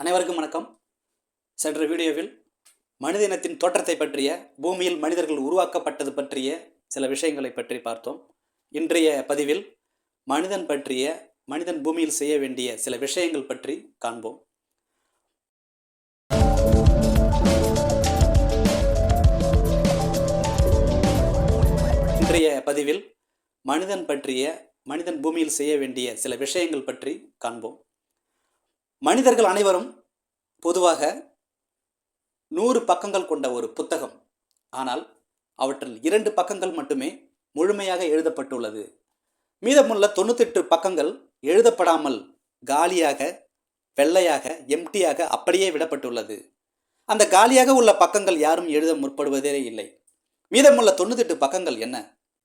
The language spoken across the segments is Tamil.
அனைவருக்கும் வணக்கம். சென்ற வீடியோவில் மனித இனத்தின் தோற்றத்தை பற்றிய பூமியில் மனிதர்கள் உருவாக்கப்பட்டது பற்றிய சில விஷயங்களை பற்றி பார்த்தோம். இன்றைய பதிவில் மனிதன் பற்றிய மனிதன் பூமியில் செய்ய வேண்டிய சில விஷயங்கள் பற்றி காண்போம். இன்றைய பதிவில் மனிதன் பற்றிய மனிதன் பூமியில் செய்ய வேண்டிய சில விஷயங்கள் பற்றி காண்போம். மனிதர்கள் அனைவரும் பொதுவாக நூறு பக்கங்கள் கொண்ட ஒரு புத்தகம். ஆனால் அவற்றில் இரண்டு பக்கங்கள் மட்டுமே முழுமையாக எழுதப்பட்டுள்ளது. மீதமுள்ள தொண்ணூத்தெட்டு பக்கங்கள் எழுதப்படாமல் காலியாக வெள்ளையாக எம்டியாக அப்படியே விடப்பட்டுள்ளது. அந்த காலியாக உள்ள பக்கங்கள் யாரும் எழுத முற்படுவதே இல்லை. மீதமுள்ள தொண்ணூத்தெட்டு பக்கங்கள் என்ன?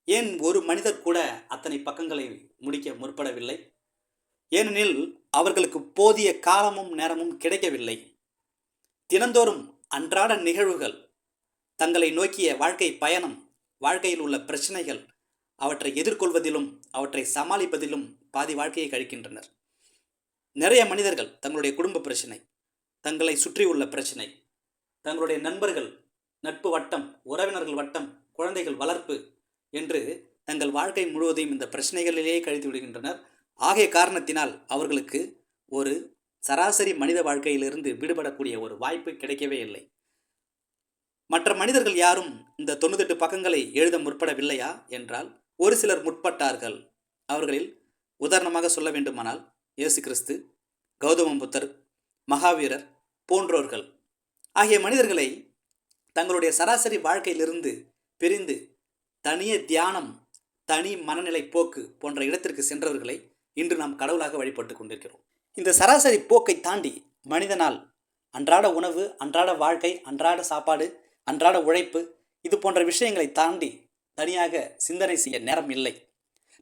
ஏன் ஒரு மனிதர் கூட அத்தனை பக்கங்களை முடிக்க முற்படவில்லை? ஏனெனில் அவர்களுக்கு போதிய காலமும் நேரமும் கிடைக்கவில்லை. தினந்தோறும் அன்றாட நிகழ்வுகள் தங்களை நோக்கிய வாழ்க்கை பயணம் வாழ்க்கையில் உள்ள பிரச்சனைகள் அவற்றை எதிர்கொள்வதிலும் அவற்றை சமாளிப்பதிலும் பாதி வாழ்க்கையை கழிக்கின்றனர். நிறைய மனிதர்கள் தங்களுடைய குடும்ப பிரச்சனை தங்களை சுற்றியுள்ள பிரச்சனை தங்களுடைய நண்பர்கள் நட்பு வட்டம் உறவினர்கள் வட்டம் குழந்தைகள் வளர்ப்பு என்று தங்கள் வாழ்க்கை முழுவதையும் இந்த பிரச்சனைகளிலேயே கழித்து விடுகின்றனர். ஆகிய காரணத்தினால் அவர்களுக்கு ஒரு சராசரி மனித வாழ்க்கையிலிருந்து விடுபடக்கூடிய ஒரு வாய்ப்பு கிடைக்கவே இல்லை. மற்ற மனிதர்கள் யாரும் இந்த தொண்ணூத்தெட்டு பக்கங்களை எழுத முற்படவில்லையா என்றால் ஒரு சிலர் முற்பட்டார்கள். அவர்களில் உதாரணமாக சொல்ல வேண்டுமானால் இயேசு கிறிஸ்து கௌதம புத்தர் மகாவீரர் போன்றோர்கள். ஆகிய மனிதர்களை தங்களுடைய சராசரி வாழ்க்கையிலிருந்து பிரிந்து தனிய தியானம் தனி மனநிலை போக்கு போன்ற இடத்திற்கு சென்றவர்களை இன்று நாம் கடவுளாக வழிபட்டு கொண்டிருக்கிறோம். இந்த சராசரி போக்கை தாண்டி மனிதனால் அன்றாட உணவு அன்றாட வாழ்க்கை அன்றாட சாப்பாடு அன்றாட உழைப்பு இது போன்ற விஷயங்களை தாண்டி தனியாக சிந்தனை செய்ய நேரம் இல்லை.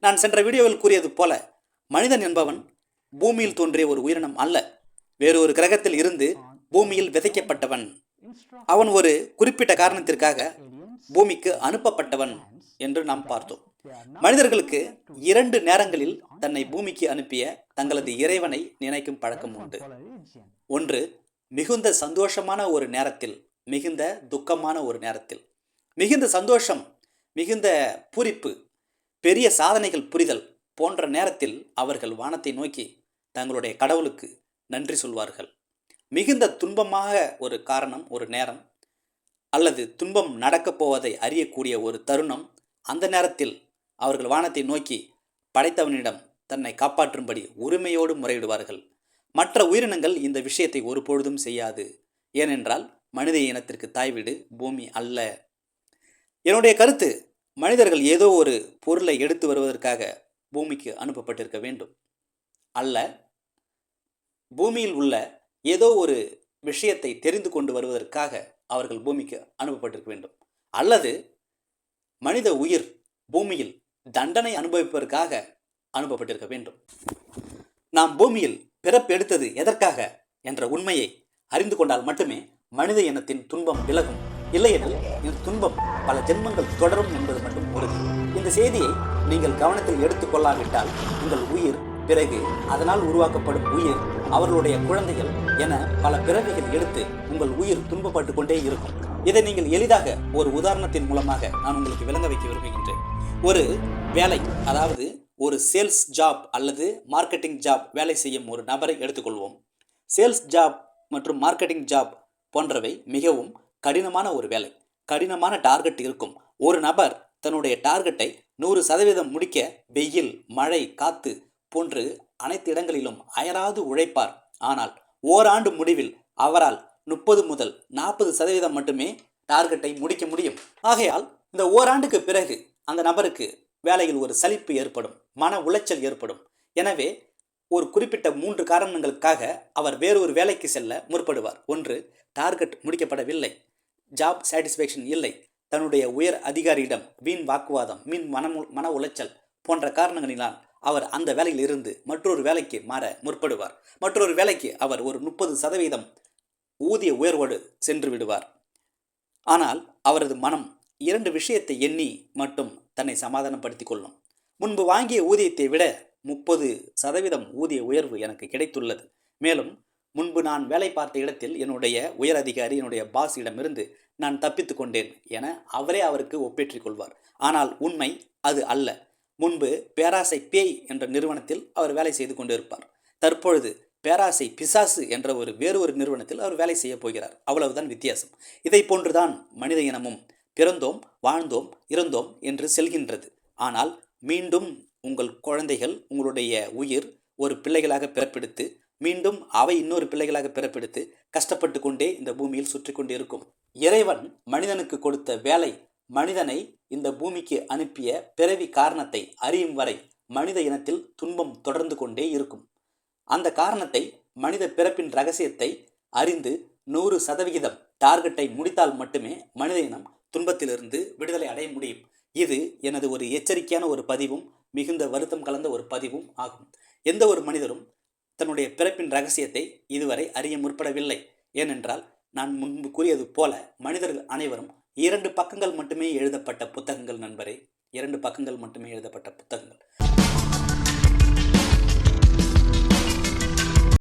நான் சென்ற வீடியோவில் கூறியது போல மனிதன் என்பவன் பூமியில் தோன்றிய ஒரு உயிரினம் அல்ல. வேறு ஒரு கிரகத்தில் இருந்து பூமியில் விதைக்கப்பட்டவன். அவன் ஒரு குறிப்பிட்ட காரணத்திற்காக பூமிக்கு அனுப்பப்பட்டவன் என்று நாம் பார்த்தோம். மனிதர்களுக்கு இரண்டு நேரங்களில் தன்னை பூமிக்கு அனுப்பிய தங்களது இறைவனை நினைக்கும் பழக்கம் உண்டு. ஒன்று மிகுந்த சந்தோஷமான ஒரு நேரத்தில் மிகுந்த துக்கமான ஒரு நேரத்தில். மிகுந்த சந்தோஷம் மிகுந்த பூரிப்பு பெரிய சாதனைகள் புரிதல் போன்ற நேரத்தில் அவர்கள் வானத்தை நோக்கி தங்களுடைய கடவுளுக்கு நன்றி சொல்வார்கள். மிகுந்த துன்பமாக ஒரு காரணம் ஒரு நேரம் அல்லது துன்பம் நடக்கப் போவதை அறியக்கூடிய ஒரு தருணம் அந்த நேரத்தில் அவர்கள் வானத்தை நோக்கி படைத்தவனிடம் தன்னை காப்பாற்றும்படி உரிமையோடு முறையிடுவார்கள். மற்ற உயிரினங்கள் இந்த விஷயத்தை ஒருபொழுதும் செய்யாது. ஏனென்றால் மனித இனத்திற்கு தாய்வீடு பூமி அல்ல. என்னுடைய கருத்து மனிதர்கள் ஏதோ ஒரு பொருளை எடுத்து வருவதற்காக பூமிக்கு அனுப்பப்பட்டிருக்க வேண்டும். அல்ல பூமியில் உள்ள ஏதோ ஒரு விஷயத்தை தெரிந்து கொண்டு வருவதற்காக அவர்கள் பூமிக்கு அனுப்பப்பட்டிருக்க வேண்டும். அல்லது மனித உயிர் பூமியில் தண்டனை அனுபவிப்பதற்காக அனுப்பப்பட்டிருக்க வேண்டும். நாம் பூமியில் பிறப்பு எடுத்தது எதற்காக என்ற உண்மையை அறிந்து கொண்டால் மட்டுமே மனித இனத்தின் துன்பம் விலகும். இல்லையெனில் இந்த துன்பம் பல ஜென்மங்கள் தொடரும் என்பது மட்டும் உறுதி. இந்த செய்தியை நீங்கள் கவனத்தில் எடுத்துக்கொள்ளாவிட்டால் உங்கள் உயிர் பிறகு அதனால் உருவாக்கப்படும் உயிர் அவர்களுடைய குழந்தைகள் என பல பிறவிகள் எடுத்து உங்கள் உயிர் துன்பப்பட்டு கொண்டே இருக்கும். இதை நீங்கள் எளிதாக ஒரு உதாரணத்தின் மூலமாக நான் உங்களுக்கு விளங்க வைக்க விரும்புகின்றேன். ஒரு வேலை அதாவது ஒரு சேல்ஸ் ஜாப் அல்லது மார்க்கெட்டிங் ஜாப் வேலை செய்யும் ஒரு நபரை எடுத்துக்கொள்வோம். சேல்ஸ் ஜாப் மற்றும் மார்க்கெட்டிங் ஜாப் போன்றவை மிகவும் கடினமான ஒரு வேலை. கடினமான டார்கெட் இருக்கும். ஒரு நபர் தன்னுடைய டார்கெட்டை நூறு சதவீதம் முடிக்க வெயில் மழை காத்து போன்று அனைத்து இடங்களிலும் அயராது உழைப்பார். ஆனால் ஓராண்டு முடிவில் அவரால் முப்பது முதல் நாற்பது சதவீதம் மட்டுமே டார்கெட்டை முடிக்க முடியும். ஆகையால் இந்த ஓராண்டுக்கு பிறகு அந்த நபருக்கு வேலையில் ஒரு சலிப்பு ஏற்படும் மன உளைச்சல் ஏற்படும். எனவே ஒரு குறிப்பிட்ட மூன்று காரணங்களுக்காக அவர் வேறொரு வேலைக்கு செல்ல முற்படுவார். ஒன்று டார்கெட் முடிக்கப்படவில்லை. ஜாப் சாட்டிஸ்ஃபேக்ஷன் இல்லை. தன்னுடைய உயர் அதிகாரியிடம் வீண் வாக்குவாதம் மீன் மன மன உளைச்சல் போன்ற காரணங்களினால் அவர் அந்த வேலையில் இருந்து மற்றொரு வேலைக்கு மாற முற்படுவார். மற்றொரு வேலைக்கு அவர் ஒரு முப்பது சதவீதம் ஊதிய உயர்வோடு சென்று விடுவார். ஆனால் அவரது மனம் இரண்டு விஷயத்தை எண்ணி மட்டும் தன்னை சமாதானப்படுத்தி கொள்ளும் முன்பு வாங்கிய ஊதியத்தை விட முப்பது சதவீதம் ஊதிய உயர்வு எனக்கு கிடைத்துள்ளது. மேலும் முன்பு நான் வேலை பார்த்த இடத்தில் என்னுடைய உயர் அதிகாரி என்னுடைய பாஸிடமிருந்து நான் தப்பித்து கொண்டேன் என அவரே அவருக்கு ஒப்பேற்றிக் கொள்வார். ஆனால் உண்மை அது அல்ல. முன்பு பேராசை பேய் என்ற நிறுவனத்தில் அவர் வேலை செய்து கொண்டிருப்பார். தற்பொழுது பேராசை பிசாசு என்ற ஒரு வேறு ஒரு நிறுவனத்தில் அவர் வேலை செய்ய போகிறார். அவ்வளவுதான் வித்தியாசம். இதை போன்றுதான் மனித இனமும் பிறந்தோம் வாழ்ந்தோம் இருந்தோம் என்று செல்கின்றது. ஆனால் மீண்டும் உங்கள் குழந்தைகள் உங்களுடைய உயிர் ஒரு பிள்ளைகளாக பிறப்பெடுத்து மீண்டும் அவை இன்னொரு பிள்ளைகளாக பிறப்பெடுத்து கஷ்டப்பட்டு கொண்டே இந்த பூமியில் சுற்றி கொண்டிருக்கும். இறைவன் மனிதனுக்கு கொடுத்த வேலை மனிதனை இந்த பூமிக்கு அனுப்பிய பிறவி காரணத்தை அறியும் வரை மனித இனத்தில் துன்பம் தொடர்ந்து கொண்டே இருக்கும். அந்த காரணத்தை மனித பிறப்பின் ரகசியத்தை அறிந்து நூறு சதவிகிதம் டார்கெட்டை முடித்தால் மட்டுமே மனித இனம் துன்பத்திலிருந்து விடுதலை அடைய முடியும். இது எனது ஒரு எச்சரிக்கையான ஒரு பதிவும் மிகுந்த வருத்தம் கலந்த ஒரு பதிவும் ஆகும். எந்த ஒரு மனிதரும் தன்னுடைய பிறப்பின் ரகசியத்தை இதுவரை அறிய முற்படவில்லை. ஏனென்றால் நான் முன்பு கூறியது போல மனிதர்கள் அனைவரும் இரண்டு பக்கங்கள் மட்டுமே எழுதப்பட்ட புத்தகங்கள் நண்பரே. இரண்டு பக்கங்கள் மட்டுமே எழுதப்பட்ட புத்தகங்கள்.